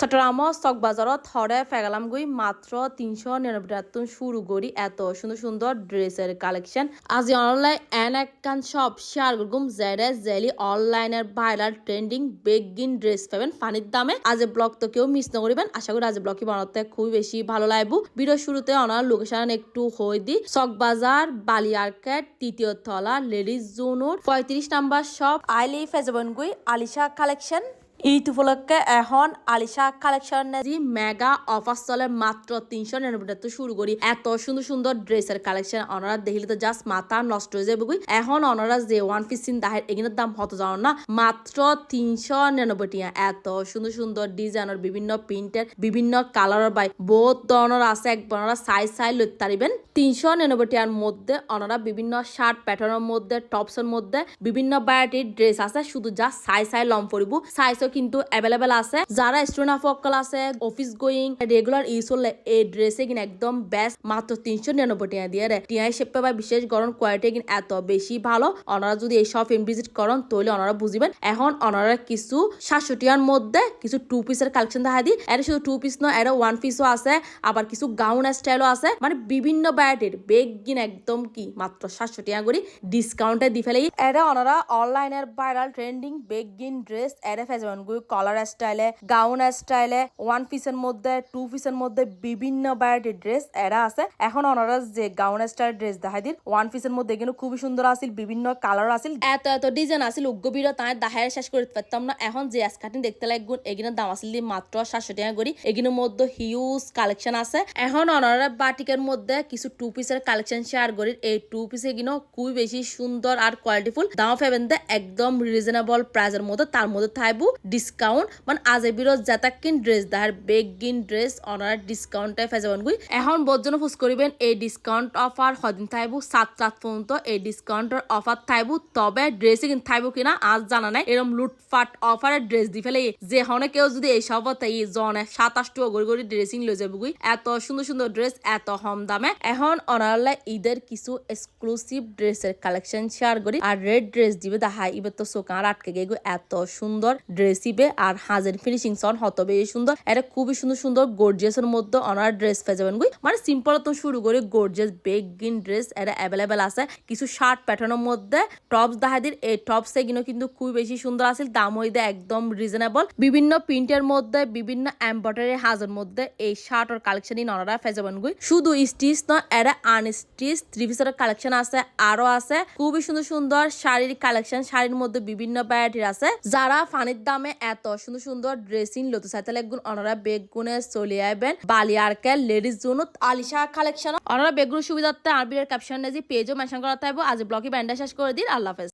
চট্টগ্রাম চক বাজারত হরে ফেগালাম গই মাত্র তিনশো নিরানব্বই শুরু করি এত সুন্দর সুন্দর ড্রেসের কালেকশন আজি অনলাইন এন একখান সব শেয়ার গুম জেডে জেলি অনলাইনের ভাইরাল ট্রেন্ডিং বেগিন ড্রেস পাবেন পানির দামে। আজ ব্লগ তো কেউ মিস নকরিবেন আশা করি আজ ব্লগটি বানাতে খুবই বেশি ভালো লাগবো। ভিডিও শুরুতে অনার লোকেশন একটু হই দি চক বাজার বালিয়ারকেট তৃতীয় তলা লেডিস জোনুর পঁয়ত্রিশ নাম্বার শপ আইলি ফেজবনগুই আলিশা কালেকশন ঈদ উপলক্ষে এখন আলিশা কালেকশন জি মেগা অফার চলে মাত্র তিনশো নিরানব্বই শুরু করি। এত সুন্দর সুন্দর ড্রেসের কালেকশন অনারা দেখলে তো জাস্ট মাথা নষ্ট হয়ে যাবে এখন অনারা যে ওয়ান পিস সিন দাহের এগুলোর দাম হতো জানো না? মাত্র তিনশো নিরানব্বই টাকা। এত সুন্দর সুন্দর ডিজাইনের বিভিন্ন প্রিন্টের বিভিন্ন কালারের বাই। বহুত ধরনের আছে। একবার ওনারা সাইজ সাইজ লইতে পারিবেন। তিনশো নিরানব্বই টাকার মধ্যে ওনারা বিভিন্ন শার্ট প্যাটার্নের মধ্যে টপসের মধ্যে বিভিন্ন ভ্যারাইটির ড্রেস আছে। শুধু যা সাইজ সাইজ লম পরিব সাইজও কিন্তু অ্যাভেলেবেল আছে। যারা স্টুডেন্ট অফকল আছে অফিস গোয়িং রেগুলার ইউজ হলে এই ড্রেসে কিনা একদম বেস্ট মাত্র তিনশো নিরানব্বই টাকা দিয়ে রে টিয়া শেপে বা বিশেষ গরম কোয়ালিটি কিনা এত বেশি ভালো। ওনারা যদি এই সব ভিজিট করেন, তাহলে ওনারা বুঝিবেন, এখন ওনারা কিছু সাতশো টিয়ার মধ্যে কিছু টু পিসের কালেকশন দেখা দিই। এটা শুধু টু পিস নয় এটা ওয়ান পিসও আছে, আবার কিছু গাউন স্টাইলও আছে। মানে বিভিন্ন ভ্যারাইটির বেগ গিন একদম কি, মাত্র সাতশো টাকা করে ডিসকাউন্টে দি ফেলে এটা ওনারা অনলাইনের ভাইরাল ট্রেন্ডিং বেগ গিন ড্রেস এটা ফেজবেন গুই কলার স্টাইলে গাউন স্টাইলে ওয়ান পিসের মধ্যে টু পিসের মধ্যে বিভিন্ন ভ্যারাইটির ড্রেস এরা আছে। এখন ওনারা যে গাউন স্টাইল ড্রেস দেখাই দিন ওয়ান পিসের মধ্যে কিন্তু খুবই সুন্দর আছিল বিভিন্ন কালার আছিল এত এত ডিজাইন আছিল উগ্রবীর তাই দাহের শেষ করে পারতাম না। এখন যে স্কার্টিং দেখতে লাগুন এগুলোর দাম আছিল দি মাত্র সাতশো টাকা করি। এগুলোর মধ্যে হিউজ কালেকশন আছে। এখন ওনারা বাটিকের মধ্যে কিছু টু পিসের কালেকশন শেয়ার করি। এই টু পিস এগুলো খুবই বেশি সুন্দর আর কোয়ালিটিফুল দাম পাবেন দে, একদম রিজনেবল প্রাইসের মধ্যে, তার মধ্যে থাকব ডিসকাউন্ট মানে আজ বিরোধ জাতাকিন ড্রেস দাহার বেগিন ড্রেস অনার ডিসকাউন্টে ফেজাবন গুই। এখন বোধজন ফুস করিবেন, এই ডিসকাউন্ট অফার সদিন থাইবু, সাত রাত পর্যন্ত এই ডিসকাউন্টের অফার থাইবু, তবে ড্রেসে কিন্তু থাইবু কিনা আজ জানা নাই। এরকম লুটফাট অফারের ড্রেস দি ফেলে যে হনে কেউ যদি এই সব তাই জনে সাতাশ টু গড়ি গড়ি ড্রেসিং লয়ে যাবে গুই। এত সুন্দর সুন্দর ড্রেস এত হম দামে। এখন অনারলা ঈদের কিছু এক্সক্লুসিভ ড্রেসের কালেকশন শেয়ার করি। আর রেড ড্রেস দিবে দেখা ইবে তো সোকার আটকে গে, এত সুন্দর ড্রেস ইবে আর হাজের ফিনিশিং সন হত বেশি সুন্দর। এটা খুবই সুন্দর সুন্দর গোর্জিয়াস এর মধ্যে অনার ড্রেস পেয়ে যাবেন গুই মানে সিম্পল তো শুরু করে গোর্জিয়াস বেগ গিন ড্রেস এটা অ্যাভেলেবেল আছে। কিছু শার্ট প্যাটার্নের মধ্যে টপস দেখা দিন, এই টপস এগুলো কিন্তু খুবই বেশি সুন্দর আছে, দাম হইতে একদম রিজনেবল বিভিন্ন প্রিন্টের মধ্যে, বিভিন্ন এম্ব্রয়ডারি হাজের মধ্যে এই শার্ট আর কালেকশন অনারা পেয়ে যাবেন গুই শুধু স্টিচ নয়, এটা আনস্টিচ থ্রি পিসের কালেকশন আছে, আরও আছে। খুবই সুন্দর সুন্দর শাড়ির কালেকশন শাড়ির মধ্যে বিভিন্ন ভ্যারাইটির আছে। যারা ফানির দামে এত সুন্দর সুন্দর ড্রেসিং লতো সাইতে একগুণ অনারা বেগুনে চলে আইবেন। বালিয়ারকে লেডিস জোন আলিশা কালেকশন অনারা বেগুন সুবিধার্থে আরবির ক্যাপশন নেজি পেজও মেনশন করা থাকব। আজ ব্লগি ব্যান্ডা শেষ করে দিন। আল্লাহ হাফেজ।